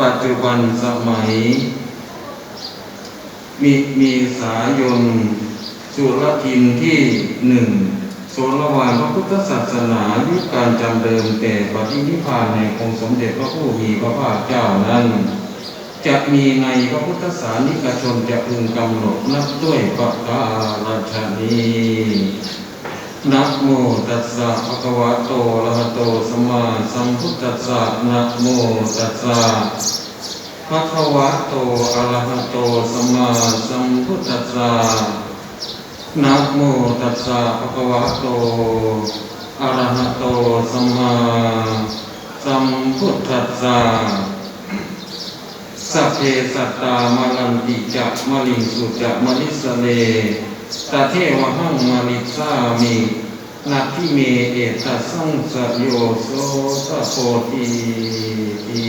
ปัจจุบันสมัย มีมีสายนสุรทินที่หนึ่งโสรวานพระพุทธศาสนายุคการจำเดิมแต่ปฏินิพานในองค์สมเด็จพระผู้มีพระภาคเจ้านั้น จะมีในพระพุทธศาสนิกชนจะพึงกำหนดนับด้วยประการฉนี้ นะโมตัสสะภะคะวะโตอะระหะโตสัมมาสัมพุทธัสสะนะโมตัสสะภะคะวะโตอะระหะโตสัมมาสัมพุทธัสสะนะโมตัสสะภะคะวะโตอะระหะโตสัมมาสัมพุทธัสสะสัพเพสัตตามะลันติจะมะลิงสุจะมะลิสเล ตาเทวหังมาริสามินักที่เมเอตสสังสโยโสตโพธิที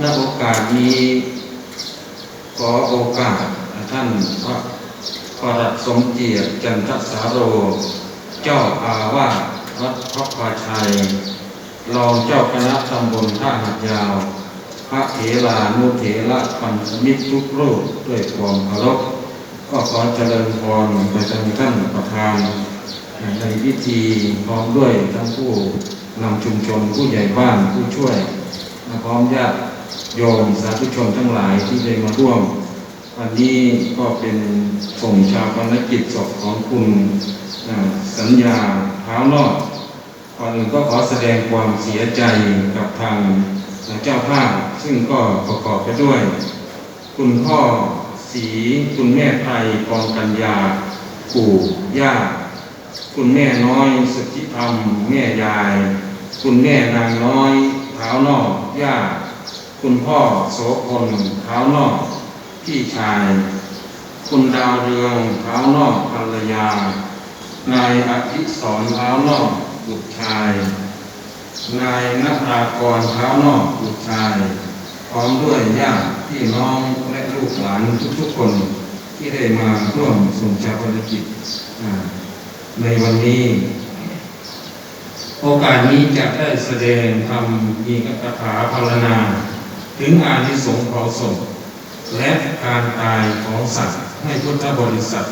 ณโอกาสนี้ ขอโอกาสท่านพระประหลัดสมเกียรติจันทสาโร เจ้าอาวาสวัดพระพาชัย รองเจ้าคณะตำบลท่าหัดยาว พระเถรานุเถระปัญชมิตรทุกรูปด้วยความเคารพ ก็ขอเจริญพรไปยังท่านประธานในพิธีพร้อมด้วยทั้งผู้นำชุมชนผู้ใหญ่บ้านผู้ช่วยพร้อมญาติโยมสาธุชนทั้งหลายที่ได้มาร่วม วันนี้ก็เป็นส่งชาวปนกิจศพของคุณสัญญาเท้านอกก่อนอื่นก็ขอแสดงความเสียใจกับทางเจ้าภาพซึ่งก็ประกอบไปด้วย คุณพ่อ สีคุณแม่ไทยกองกัญญาปู่ย่า คุณแม่น้อยสุทธิธรรมแม่ยาย คุณแม่นางน้อยเท้านอกย่า คุณพ่อโสพลเท้านอกพี่ชาย คุณดาวเรืองเท้านอกภรรยา นายอภิสรเท้านอกบุตรชาย นายนัทากรเท้านอกบุตรชาย พร้อมด้วยญาติพี่น้องและลูกหลานทุกๆคนที่ได้มาร่วมส่งชาปนกิจในวันนี้ โอกาสนี้จะได้แสดงทำมีคาถาพรรณนา ถึงอานิสงส์เผาศพและการตายของสัตว์ให้พุทธบริษัท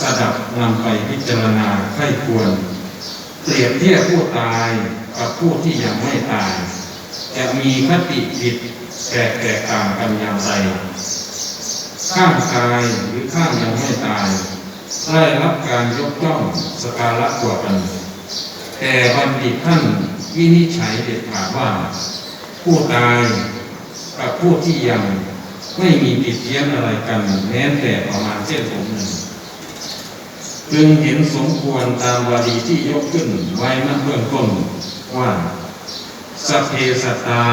สดับนำไปพิจารณาไข้ควร เปรียบเทียบผู้ตายกับผู้ที่ยังไม่ตาย จะมีคติผิด แตกแตกต่างกันอย่างไรข้างกายหรือข้างยังไม่ตายได้รับการยกย่องสการะกว่ากัน แต่บัณฑิตท่านวินิจฉัยเด็ดขาดว่า ผู้ตายกับผู้ที่ยังไม่มีติดเพี้ยนอะไรกันแม้แต่ประมาณเส้นผมหนึ่งจึงเห็นสมควรตามวารีที่ยกขึ้นไว้ณเบื้องต้นว่า สเพสตา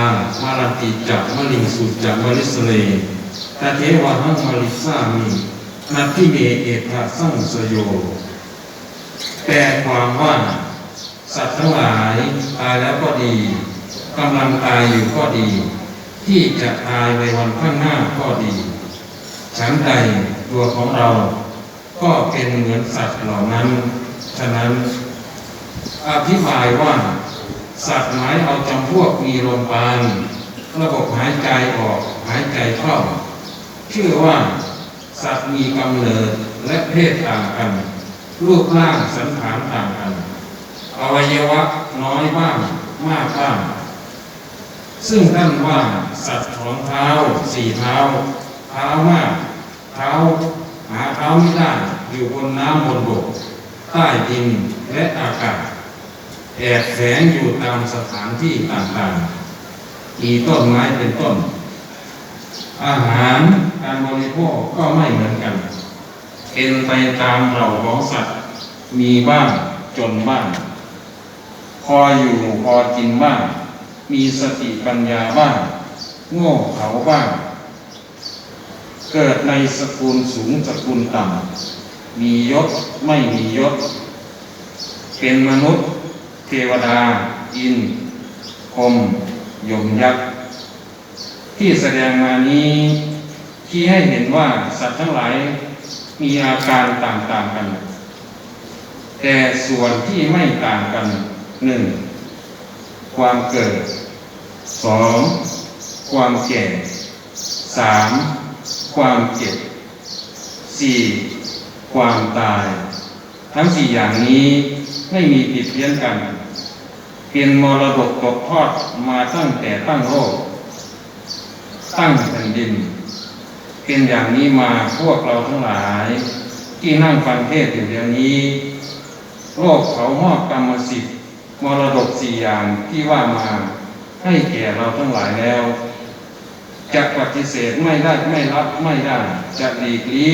มาลติจักมะลิงสุจักมะลิสเลตาเทวะหังมะลิสามินัตทิเมเอตะสังสโย แปลความว่า สัตว์ทั้งหลายตายแล้วก็ดีกำลังตายอยู่ก็ดี ที่จะตายในวันข้างหน้าก็ดี ฉันใดตัวของเรา ก็เป็นเหมือนสัตว์เหล่านั้น ฉะนั้น อธิบายว่า สัตว์หมายเอาจำพวกมีลมปาณระบบหายใจออกหายใจเข้า ชื่อว่าสัตว์มีกำเนิดและเพศต่างกัน รูปร่างสันฐานต่างกัน อวัยวะน้อยบ้างมากบ้างซึ่งท่านว่าสัตว์ของเท้าสี่เท้า เท้ามาก เท้าหาเท้าไม่ได้อยู่บนน้ำบนบก ใต้ดินและอากาศ แอบแฝงอยู่ตามสถานที่ต่างๆมีต้นไม้เป็นต้น อาหารการบริโภคก็ไม่เหมือนกัน เป็นไปตามเหล่าของสัตว์ มีบ้างจนบ้าง พออยู่พอกินบ้าง มีสติปัญญาบ้าง โง่เขาบ้าง เกิดในสกุลสูงสกุลต่ำมียศไม่มียศ เป็นมนุษย์ เทวดา อินพรหมยมยักษ์ ที่แสดงมานี้ที่ให้เห็นว่าสัตว์ทั้งหลายมีอาการต่างๆกัน แต่ส่วนที่ไม่ต่างกันหนึ่งความเกิดสองความแก่สามความเจ็บสี่ความตาย ทั้งสี่อย่างนี้ไม่มีผิดเพี้ยนกัน เป็นมรดกตกทอดมาตั้งแต่ตั้งโลก ตั้งแผ่นดิน เป็นอย่างนี้มาพวกเราทั้งหลาย ที่นั่งฟังเทศอยู่เดี๋ยวนี้ โลกเขามอบกรรมสิทธิ์มรดกสี่อย่างที่ว่ามาให้แก่เราทั้งหลายแล้วจะปฏิเสธไม่ได้ไม่รับไม่ได้ จะหลีกลี่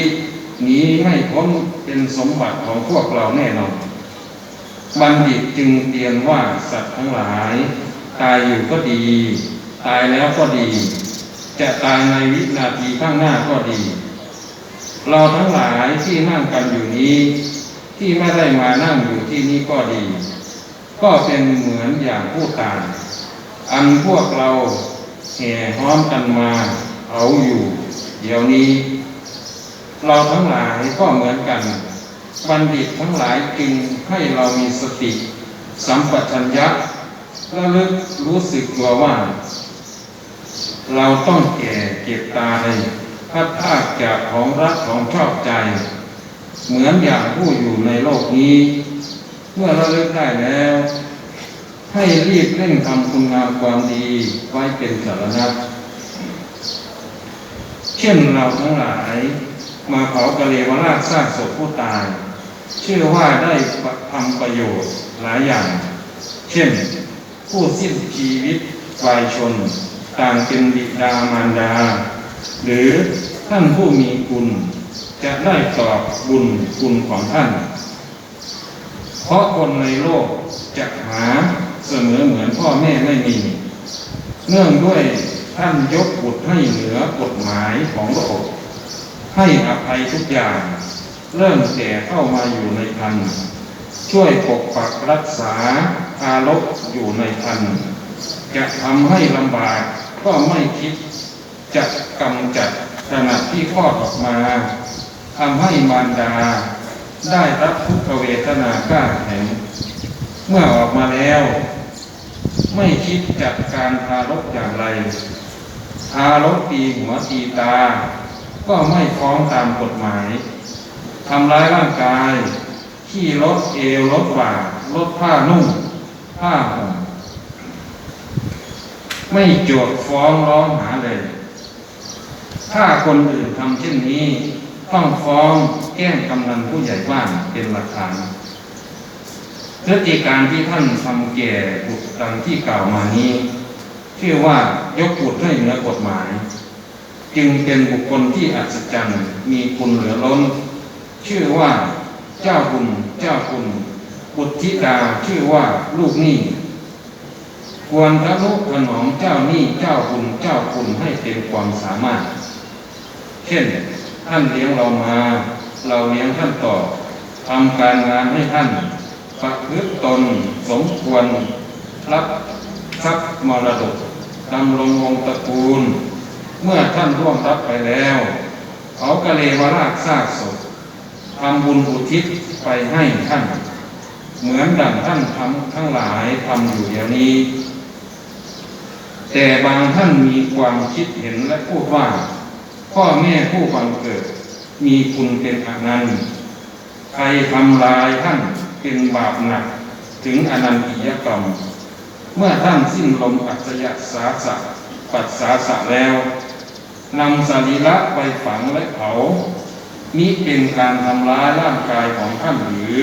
นี้ไม่พ้นเป็นสมบัติของพวกเราแน่นอน บัณฑิตจึงเรียนว่าสัตว์ทั้งหลาย ตายอยู่ก็ดี ตายแล้วก็ดี จะตายในวินาทีข้างหน้าก็ดี เราทั้งหลายที่นั่งกันอยู่นี้ ที่ไม่ได้มานั่งอยู่ที่นี่ก็ดี ก็เป็นเหมือนอย่างผู้ตายอันพวกเราแห่ห้อมกันมา เอาอยู่ เดี๋ยวนี้ เราทั้งหลายก็เหมือนกัน บัณฑิตทั้งหลายจึงให้เรามีสติ สัมปชัญญะระลึกรู้สึกตัวว่า เราต้องแก่เก็บตายพัดพรากจากของรักของชอบใจ เหมือนอย่างผู้อยู่ในโลกนี้ เมื่อระลึกได้แล้ว ให้รีบเร่งทำคุณงามความดีไว้เป็นสารณะเช่นเราทั้งหลาย มาเผากะเลวราชสร้างศพผู้ตาย เชื่อว่าได้ทำประโยชน์หลายอย่าง เช่น ผู้สิ้นชีวิตวายชน ต่างเป็นบิดามารดา หรือท่านผู้มีคุณจะได้ตอบบุญคุณของท่าน เพราะคนในโลกจะหาเสมอเหมือนพ่อแม่ไม่มี เนื่องด้วยท่านยกบุตรให้เหนือกฎหมายของโลก ให้อภัยทุกอย่าง เริ่มแก่เข้ามาอยู่ในคันช่วยปกปักรักษาทารกอยู่ในคันจะทำให้ลำบากก็ไม่คิดจะกำจัดขณะที่คลอดออกมาทำให้มารดา ได้รับทุกเวทนากล้าแข็งเมื่อออกมาแล้ว ไม่คิดจัดการทารกอย่างไรทารกตีหัวตีตา ก็ไม่ฟ้องตามกฎหมายทำร้ายร่างกาย ขี้ลดเอวลดบ่าลดผ้านุ่งผ้าห่มไม่โจดฟ้องร้องหาเลย ถ้าคนอื่นทำเช่นนี้ ต้องฟ้องแก้งกำนันผู้ใหญ่บ้านเป็นหลักฐานพฤติการที่ท่านทำแก่บุตรดังที่กล่าวมานี้ชื่อว่ายกบุตรให้เหนือกฎหมาย จึงเป็นบุคคลที่อัศจรรย์มีคุณเหลือล้น ชื่อว่าเจ้าคุณเจ้าคุณบุตรธิดาชื่อว่าลูกหนี้ควรทะนุถนอมเจ้าหนี้เจ้าคุณเจ้าคุณให้เต็มความสามารถ เช่นท่านเลี้ยงเรามา เราเลี้ยงท่านต่อทำการงานให้ท่านประพฤติตนสมควรรับทรัพย์มรดกดำรงวงศ์ตระกูล เมื่อท่านร่วงรับไปแล้ว เขากะเลวราชซากศพทำบุญอุทิศไปให้ท่าน เหมือนดังท่านทำทั้งหลายทำอยู่เดี๋ยวนี้ แต่บางท่านมีความคิดเห็นและพูดว่า พ่อแม่ผู้บังเกิด มีคุณเป็นอนันต์ใครทำลายท่านเป็นบาปหนักถึงอนันติยกรรม เมื่อท่านสิ้นลมอัศยะสาสะปัสสาสะแล้ว นำสรีระไปฝังและเผานี้เป็นการทำร้ายร่างกายของท่านหรือ